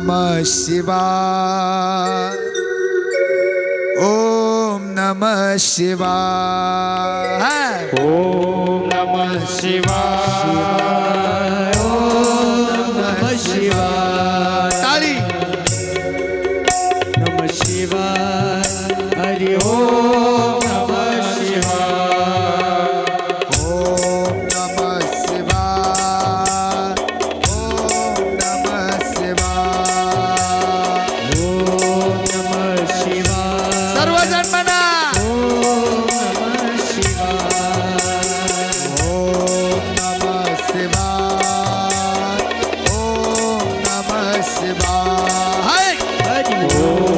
नमः शिवाय ओम नमः शिवाय ओम हरि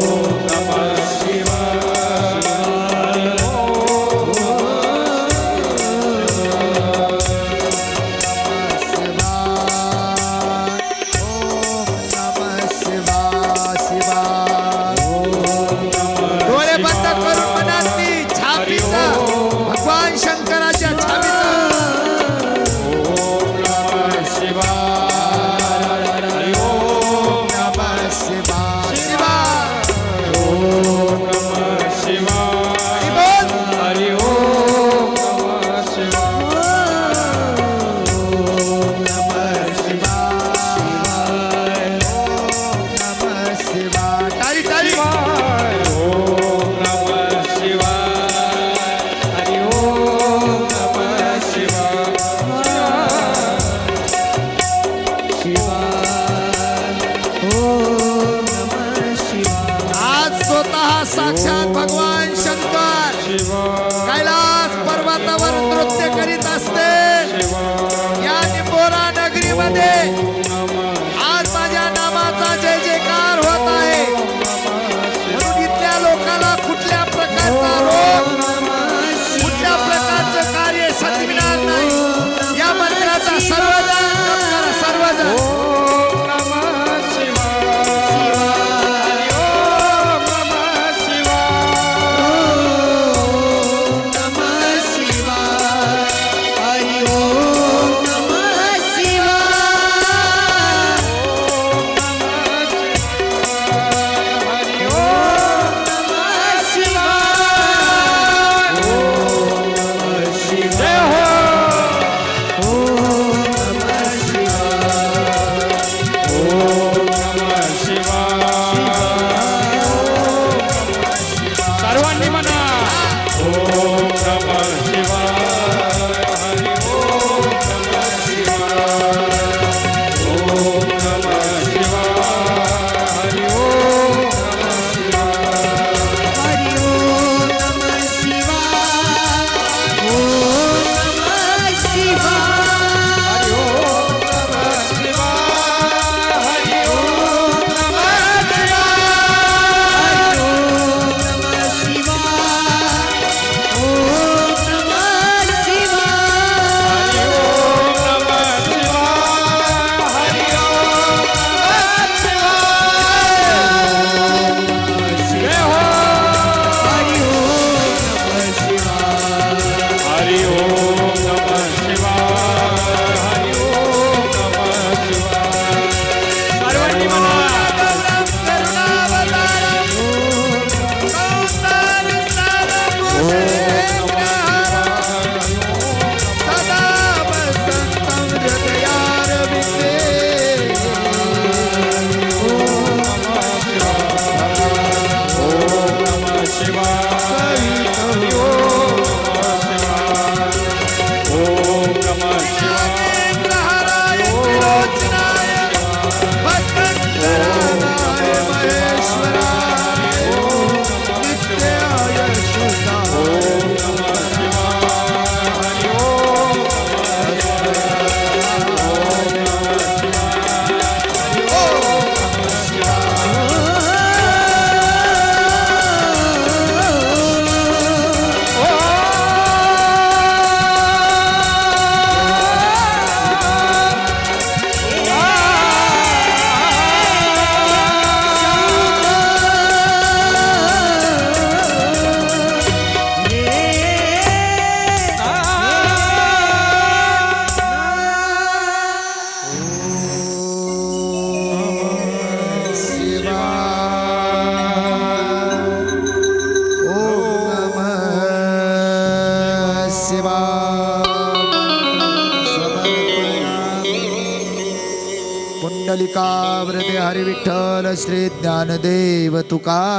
ज्ञानदेव तुकाराम।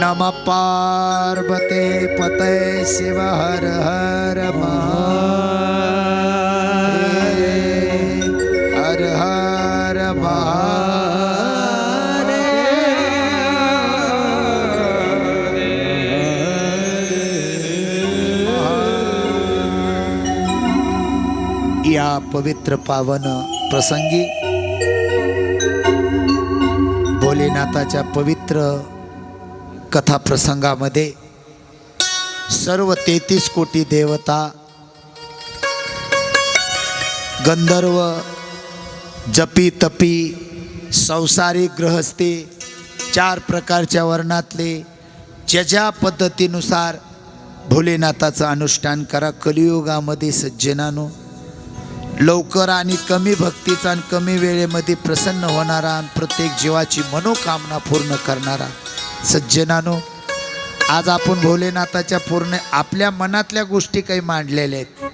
नम पार्वते पते शिव हर हर हर हर या पवित्र पावन प्रसंगी भोलेनाथाच्या पवित्र कथा प्रसंगामध्ये सर्व तेहतीस कोटी देवता गंधर्व जपी तपी संसारिक ग्रहस्थी चार प्रकारच्या वर्णातले ज्या ज्या पद्धतीनुसार भोलेनाथाचं अनुष्ठान करा. कलियुगामध्ये सज्जनानो लवकर आणि कमी भक्तीचा आणि कमी वेळेमध्ये प्रसन्न होणारा आणि प्रत्येक जीवाची मनोकामना पूर्ण करणारा. सज्जनानो आज आपण भोलेनाथाच्या पूर्ण आपल्या मनातल्या गोष्टी काही मांडलेल्या आहेत.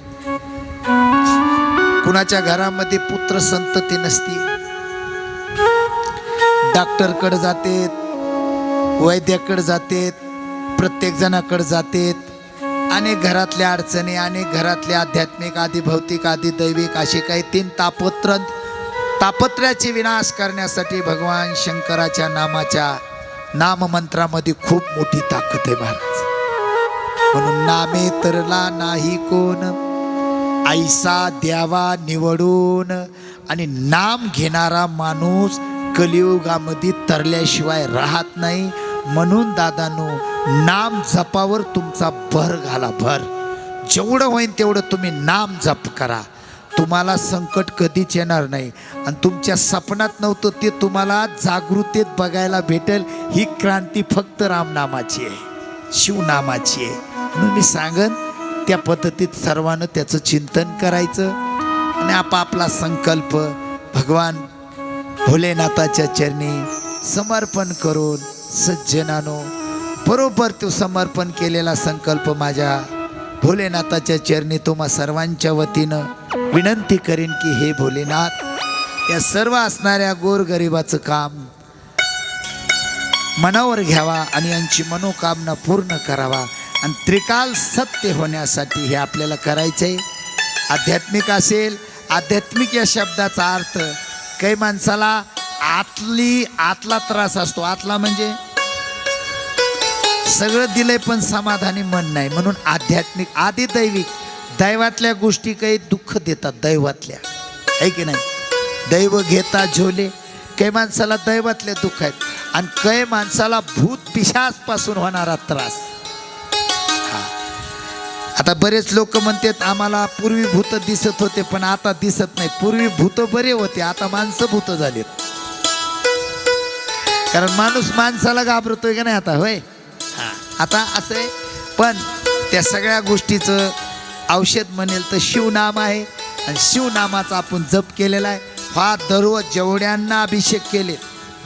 कुणाच्या घरामध्ये पुत्र संतती नसती. डॉक्टरकडे जातेत वैद्याकडे जातेत प्रत्येक जणाकडे जातेत. अनेक घरातल्या अडचणी अनेक घरातल्या आध्यात्मिक आधी भौतिक आधी दैविक असे काही तीन तापत्र तापत्र्याची विनाश करण्यासाठी भगवान शंकराच्या नामाच्या नाममंत्रामध्ये खूप मोठी ताकद आहे महाराज. म्हणून नामे तरला नाही कोण ऐसा द्यावा निवडून. आणि नाम घेणारा माणूस कलियुगामध्ये तरल्याशिवाय राहत नाही. म्हणून दादानो नाम जपावर तुमचा भर घाला भर. जेवढं होईल तेवढं तुम्ही नाम जप करा. तुम्हाला संकट कधीच येणार नाही. आणि तुमच्या सपनात नव्हतं ते तुम्हाला जागृतीत बघायला भेटेल. ही क्रांती फक्त रामनामाची आहे. शिवनामाची आहे. म्हणून मी सांगन त्या पद्धतीत सर्वांना त्याचं चिंतन करायचं. आणि आपापला संकल्प भगवान भोलेनाथाच्या चरणी समर्पण करून सज्जनानो बरोबर तो समर्पण केलेला संकल्प माझ्या भोलेनाथाच्या चरणी तुम्हा सर्वांच्या वतीनं विनंती करीन की हे भोलेनाथ या सर्व असणाऱ्या गोरगरिबाचं काम मनावर घ्यावा आणि यांची मनोकामना पूर्ण करावा. आणि त्रिकाल सत्य होण्यासाठी हे आपल्याला करायचं आहे आध्यात्मिक असेल आध्यात्मिक या शब्दाचा अर्थ काही माणसाला आतली आतला त्रास असतो. आतला म्हणजे सगळं दिलंय पण समाधानी मन नाही. म्हणून आध्यात्मिक आधी दैविक दैवातल्या गोष्टी काही दुःख देतात दैवातल्या. आहे की नाही? दैव घेता झोले. काही माणसाला दैवातले दुःख आहेत आणि काही माणसाला भूत पिशासपासून होणारा त्रास. आता बरेच लोक म्हणतात आम्हाला पूर्वी भूत दिसत होते पण आता दिसत नाही. पूर्वी भूत बरे होते आता माणसं भूत झालेत. कारण माणूस माणसाला घाबरतोय का नाही आता होय? आता असं आहे. पण त्या सगळ्या गोष्टीचं औषध म्हणेल तर शिवनाम आहे. आणि शिवनामाचा आपण जप केलेला आहे. हा दररोज जेवढ्यांना अभिषेक केले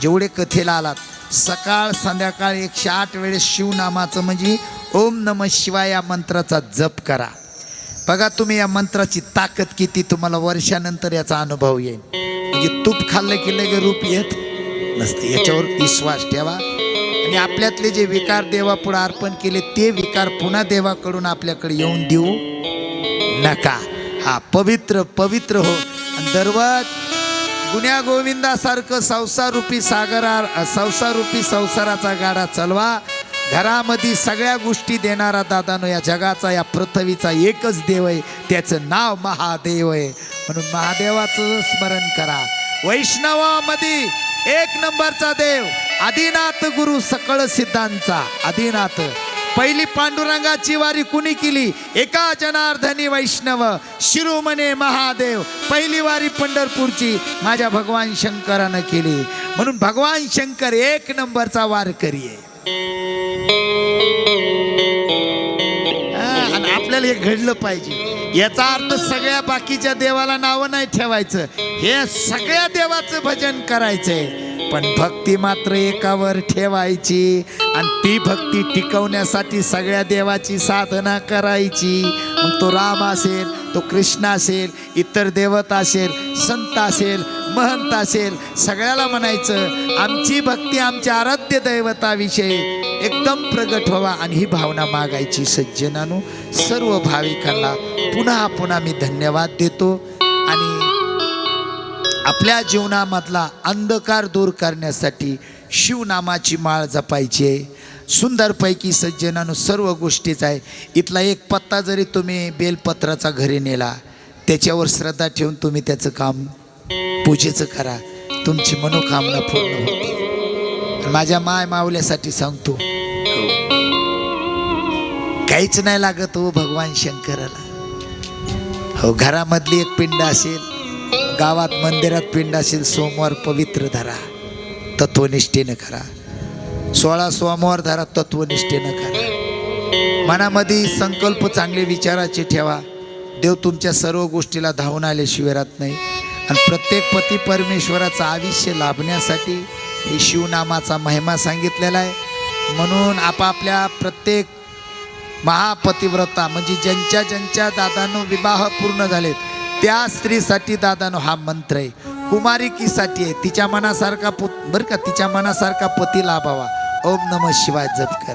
जेवढे कथेला आलात सकाळ संध्याकाळ एकशे आठ वेळेस शिवनामाचं म्हणजे ओम नम शिवाय या मंत्राचा जप करा. बघा तुम्ही या मंत्राची ताकद किती तुम्हाला वर्षानंतर याचा अनुभव येईल. म्हणजे तूप खाल्लं की लगे रूप येत नसते. याच्यावर विश्वास ठेवा. आणि आपल्यातले जे विकार देवापुढे अर्पण केले ते विकार पुन्हा देवाकडून आपल्याकडे येऊन देऊ नका. हा पवित्र पवित्र हो. दरवाज गुन्ह्या गोविंदासारखं संसारूपी सागरा संसारूपी संसाराचा गाडा चालवा. घरामध्ये सगळ्या गोष्टी देणारा दादानो या जगाचा या पृथ्वीचा एकच देव आहे. त्याचं नाव महादेव आहे. म्हणून महादेवाचं स्मरण करा. वैष्णवामध्ये एक नंबरचा देव. आदिनाथ गुरु सकळ सिद्धांचा आदिनाथ पहिली पांडुरंगाची वारी कुणी केली? एका जनार्दनी वैष्णव शिरोमणे महादेव. पहिली वारी पंढरपूरची माझ्या भगवान शंकरानं केली. म्हणून भगवान शंकर एक नंबरचा वारकरी आहे. आणि आपल्याला हे घडलं पाहिजे. याचा अर्थ सगळ्या बाकीच्या देवाला नावं नाही ठेवायचं. हे सगळ्या देवाचं भजन करायचंय. पण भक्ती मात्र एकावर ठेवायची आणि ती भक्ती टिकवण्यासाठी सगळ्या देवाची साधना करायची. मग तो राम असेल तो कृष्ण असेल इतर देवता असेल संत असेल महंत असेल सगळ्याला म्हणायचं आमची भक्ती आमच्या आराध्य दैवताविषयी एकदम प्रगट व्हावा. आणि ही भावना मागायची सज्जनानु सर्व भाविकांना पुन्हा पुन्हा मी धन्यवाद देतो. आणि आपल्या जीवनामधला अंधकार दूर करण्यासाठी शिवनामाची माळ जपायची आहे. सुंदरपैकी सज्जनानु सर्व गोष्टीच आहे. इथला एक पत्ता जरी तुम्ही बेलपत्राचा घरी नेला त्याच्यावर श्रद्धा ठेवून तुम्ही त्याचं काम पूजेचं करा. तुमची मनोकामना पूर्ण होते. माझ्या माय मावल्यासाठी सांगतो. काहीच नाही लागत हो भगवान शंकराला. हो घरामधली एक पिंड असेल गावात मंदिरात पिंड असेल सोमवार पवित्र धरा. तत्वनिष्ठेनं करा. सोळा सोमवार धरा तत्वनिष्ठेनं करा. मनामध्ये संकल्प चांगले विचाराचे ठेवा. देव तुमच्या सर्व गोष्टीला धावून आल्याशिवाय राहत नाही. आणि प्रत्येक पती परमेश्वराचं आयुष्य लाभण्यासाठी हे शिवनामाचा महिमा सांगितलेला आहे. म्हणून आपापल्या प्रत्येक महापतिव्रता म्हणजे ज्यांच्या ज्यांच्या दादानो विवाह पूर्ण झालेत त्या स्त्रीसाठी दादानो हा मंत्र आहे. कुमारिकीसाठी आहे. तिच्या मनासारखा पु बरं का तिच्या मनासारखा पती लाभावा. ओम नम शिवाय जप कर.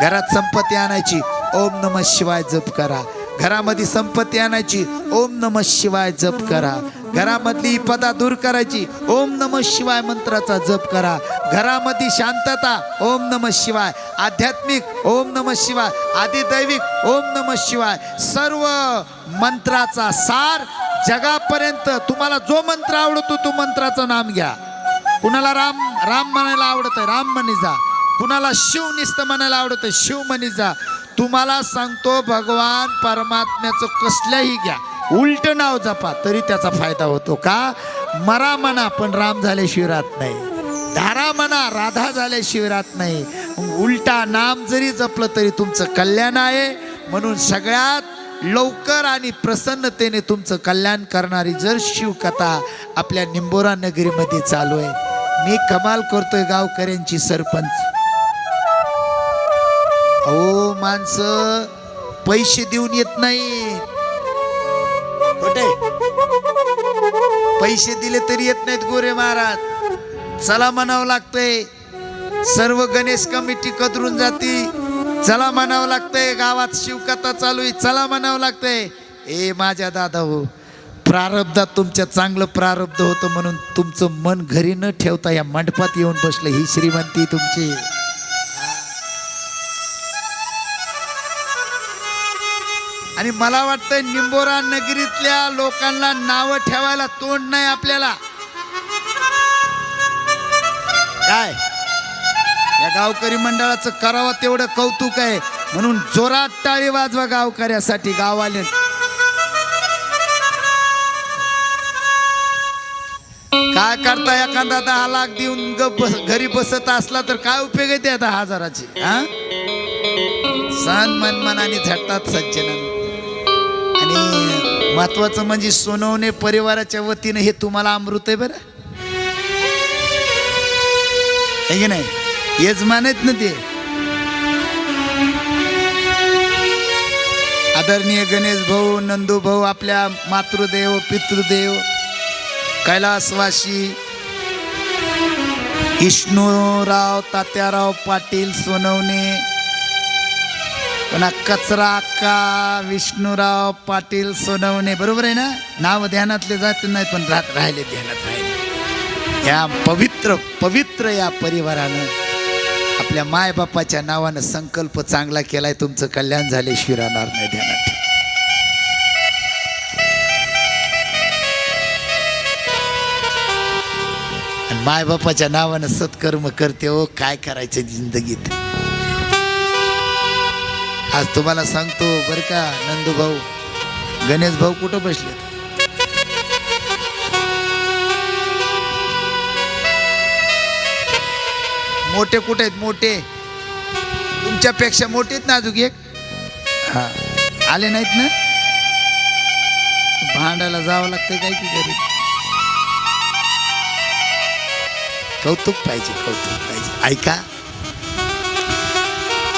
घरात संपत्ती आणायची ओम नम शिवाय जप करा. घरामध्ये संपत्ती आणायची ओम नम शिवाय जप करा. घरामधली पदा दूर करायची. ओम नम शिवाय मंत्राचा जप करा. घरामध्ये शांतता ओम नम शिवाय. आध्यात्मिक ओम नम शिवाय. आदिदैविक ओम नम शिवाय. सर्व मंत्राचा सार जगापर्यंत तुम्हाला जो मंत्र आवडतो तो मंत्राचं नाम घ्या. कुणाला राम राम म्हणायला आवडतं राम म्हणी जा. कुणाला शिव निस्त म्हणायला आवडतं शिव म्हणी जा. तुम्हाला सांगतो भगवान परमात्म्याचं कसल्याही घ्या. उलट नाव जपा तरी त्याचा फायदा होतो का? मरा म्हणा पण राम झाल्याशिवाय राहत नाही. धारा म्हणा राधा झाल्याशिवाय राहत नाही. उलटा नाम जरी जपलं तरी तुमचं कल्याण आहे. म्हणून सगळ्यात लवकर आणि प्रसन्नतेने तुमचं कल्याण करणारी जर शिवकथा आपल्या निंबोरा नगरीमध्ये चालू आहे. मी कमाल करतोय गावकऱ्यांची सरपंच. अहो माणसं पैसे देऊन येत नाही पैसे दिले तरी येत नाहीत गोरे महाराज. चला म्हणावं लागतंय. सर्व गणेश कमिटी कदरून जाती. चला म्हणावं लागतंय. गावात शिवकथा चालू आहे. चला म्हणावं लागतंय. ए माझ्या दादा हो प्रारब्धात तुमच्या चांगलं प्रारब्ध होतं म्हणून तुमचं मन घरी न ठेवता या मंडपात येऊन बसलं. ही श्रीमंती तुमची. आणि मला वाटतं निंबोरा नगरीतल्या लोकांना नावं ठेवायला तोंड नाही आपल्याला. काय? या गावकरी मंडळाचं करावं तेवढं कौतुक आहे. म्हणून जोरात टाळी वाजवा गावकऱ्यासाठी गाववाले. काय करता एखादा दहा लाख देऊन बस घरी बसत असला तर काय उपयोग आहे त्या दहा हजाराचे हा? सण मनमनाने झटतात सज्जनाने. महत्वाचं म्हणजे सोनवणे परिवाराच्या वतीनं हे तुम्हाला अमृत आहे बरं. आहे की नाही? यजमान आहेत ना ते. आदरणीय गणेश भाऊ नंदू भाऊ आपल्या मातृदेव पितृदेव कैलासवासी विष्णूराव तात्याराव पाटील सोनवणे पुन्हा कचरा अक्का विष्णूराव पाटील सोनवणे बरोबर आहे ना? नाव ध्यानातले जात नाही पण राहत राहिले ध्यानात राहिले. या पवित्र पवित्र या परिवारानं आपल्या मायबापाच्या नावानं संकल्प चांगला केलाय तुमचं कल्याण झाले राहणार नाही ध्यानात. आणि मायबापाच्या नावानं सत्कर्म करते हो काय करायचं जिंदगीत? आज तुम्हाला सांगतो बरं का नंदू भाऊ. गणेश भाऊ कुठं बसले मोठे कुठे आहेत? मोठे. तुमच्यापेक्षा मोठे आहेत ना अजून एक? हा. आले नाहीत ना? भांडायला जावं लागतं काय की घरी? कौतुक पाहिजे कौतुक पाहिजे. ऐका.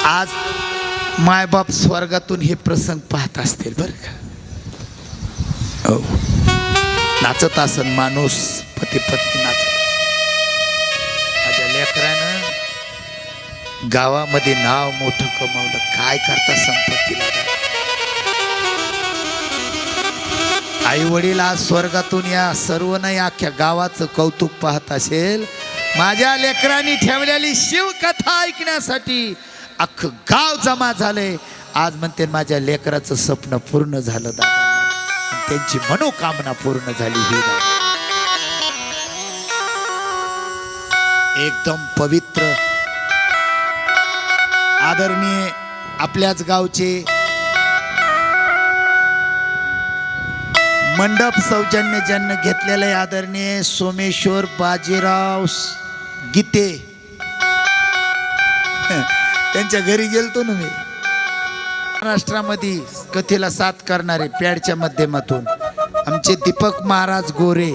आज मायबाप स्वर्गातून हे प्रसंग पाहत असतील बरं का? हो. नाचत असन माणूस पती पत्नी नाचत माझ्या लेकरानं गावामध्ये नाव मोठं कमावलं. काय करता संपत्तीला आई वडील आज स्वर्गातून या सर्व नाही अख्ख्या गावाचं कौतुक पाहत असेल. माझ्या लेकरांनी ठेवलेली शिवकथा ऐकण्यासाठी अख्खं गाव जमा झालंय आज म्हणते माझ्या लेकराचं स्वप्न पूर्ण झालं दादा. त्यांची मनोकामना पूर्ण झाली ही एकदम पवित्र आदरणीय आपल्याच गावचे मंडप सौजन्य ज्यांना घेतलेलं आहे आदरणीय सोमेश्वर बाजीराव गीते. त्यांच्या घरी गेलतो ना मी. महाराष्ट्रामध्ये कथेला साथ करणारे पॅडच्या माध्यमातून आमचे दीपक महाराज गोरे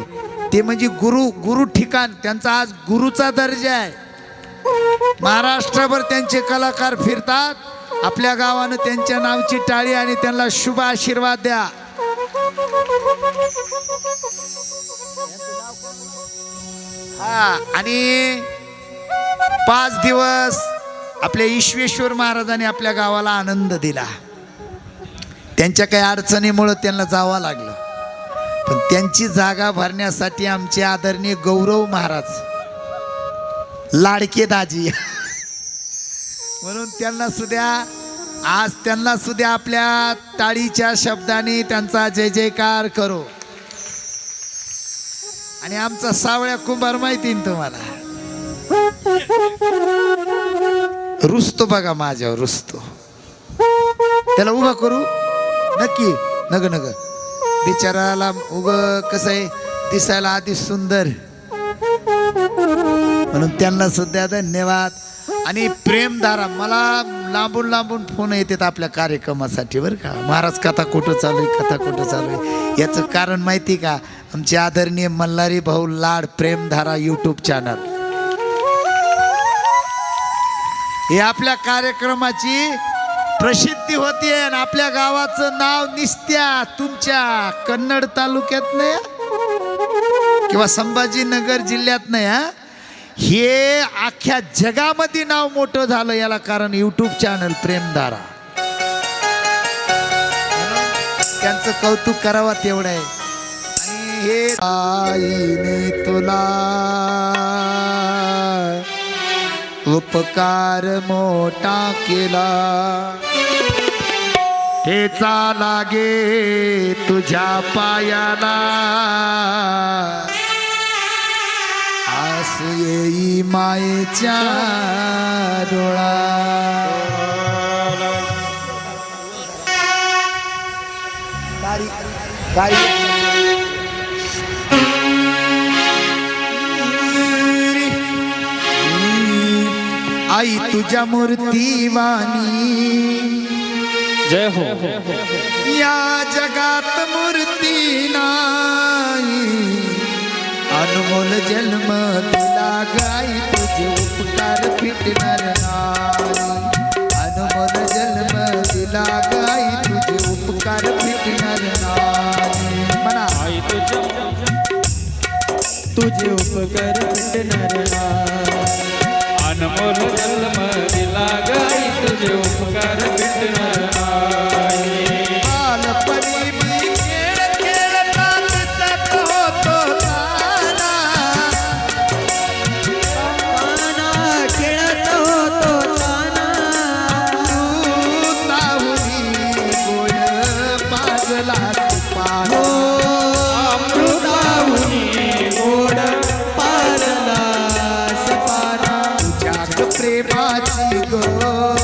ते म्हणजे गुरु गुरु ठिकाण त्यांचा आज गुरुचा दर्जा आहे. महाराष्ट्रभर त्यांचे कलाकार फिरतात आपल्या गावानं त्यांच्या नावची टाळी आणि त्यांना शुभ आशीर्वाद द्या. हा आणि पाच दिवस आपल्या ईश्वेश्वर महाराजांनी आपल्या गावाला आनंद दिला. त्यांच्या काही अडचणीमुळं त्यांना जावं लागलं. पण त्यांची जागा भरण्यासाठी आमचे आदरणीय गौरव महाराज लाडके दाजी. म्हणून त्यांना सुद्धा आज त्यांना सुद्धा आपल्या टाळीच्या शब्दाने त्यांचा जय जयकार करो. आणि आमचा सावळ्या कुंभार माहिती तुम्हाला. रुसतो बघा माझ्यावर रुसतो. त्याला उभा करू. नक्की. नग नग. बिचाराला उग कसं आहे? दिसायला आधी सुंदर. म्हणून त्यांना सुद्धा धन्यवाद. आणि प्रेमधारा मला लांबून लांबून फोन येतात आपल्या कार्यक्रमासाठी बरं का? महाराज कथा कुठं चालू आहे? कथा कुठं चालू आहे? याचं कारण माहिती का? आमचे आदरणीय मल्हारी भाऊ लाड प्रेमधारा यूट्यूब चॅनल हे आपल्या कार्यक्रमाची प्रसिद्धी होतीये आणि आपल्या गावाचं नाव निस्त्या तुमच्या कन्नड तालुक्यात नाही किंवा संभाजीनगर जिल्ह्यात नाही हा? हे अख्ख्या जगामध्ये नाव मोठं झालं याला कारण युट्यूब चॅनल प्रेमधारा त्यांचं कौतुक करावं तेवढं आहे. आणि हे आईने तुला उपकार मोठा केला. हेचा लागे तुझ्या पायाला. आस येई मायेच्या डोळा. आई तुझ्या मूर्तीवाणी जय हो। या जगात मूर्ती नाही। अनमोल जन्म तुला गाई तुझे उपकार फिटणार नाही। अनमोल जन्म दिला गाई तुझे उपकार फिटणार नाही। म्हणा। आई तुझ्या तुझे उपकार भेटणार समोर जन्म दिला गाई तुझे उपकार भेटणार the.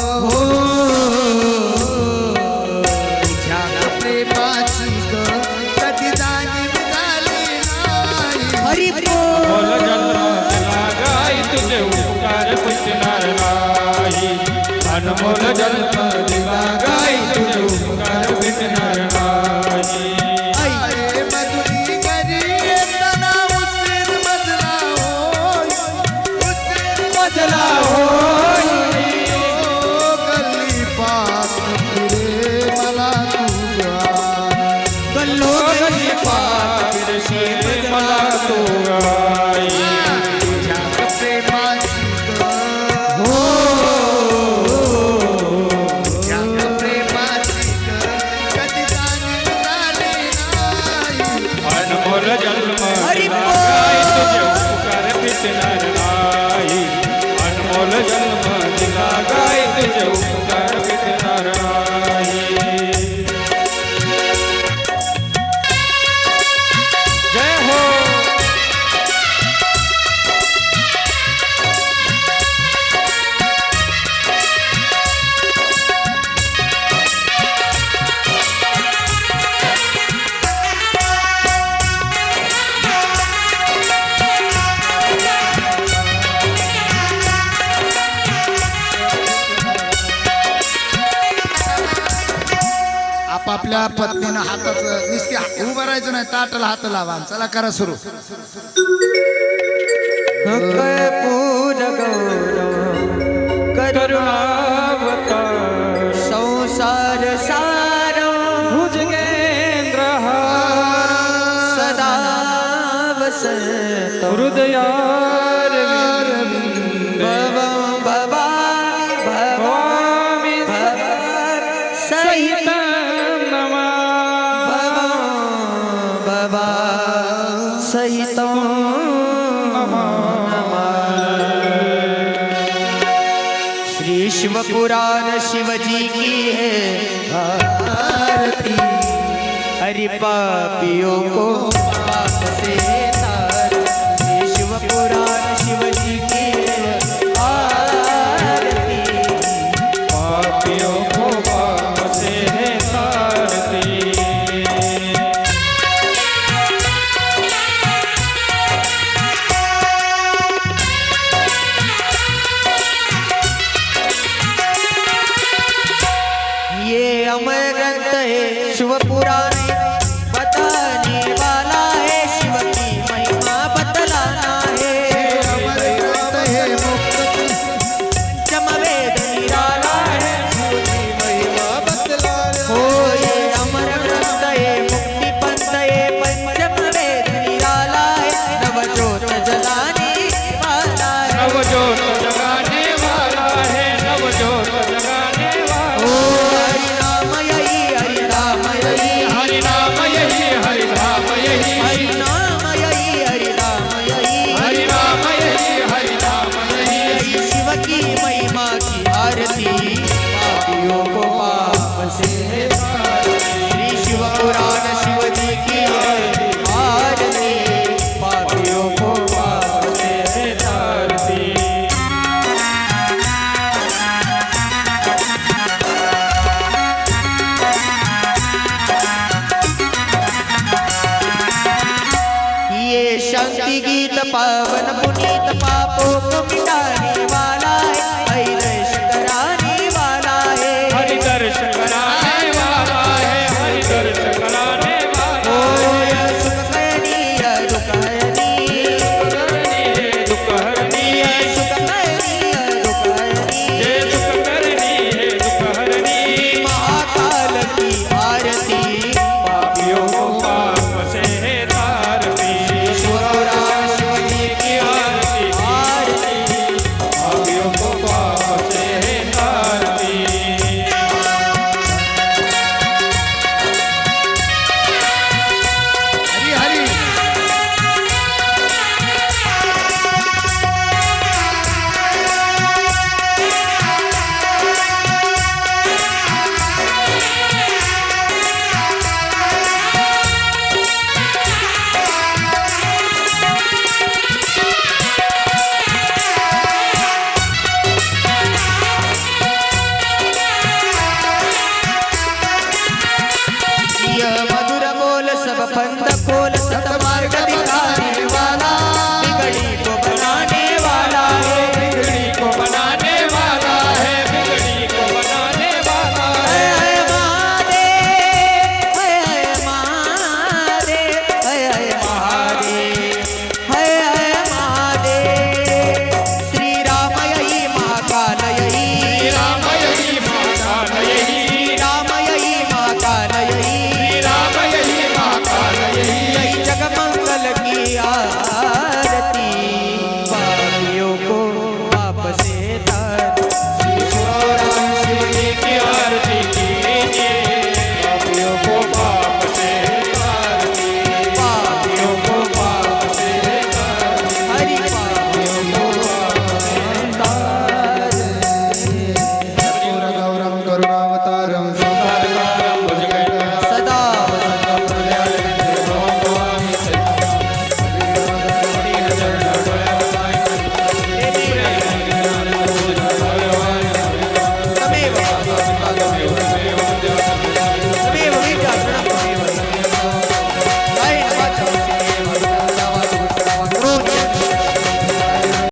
आपापल्या पत्नीनं हाताचं निस्ते उभं राहायचं नाही ताटाला हात लावा चला करा सुरू. संसार सार भुजगेंद्र सदा हृदया পাপিও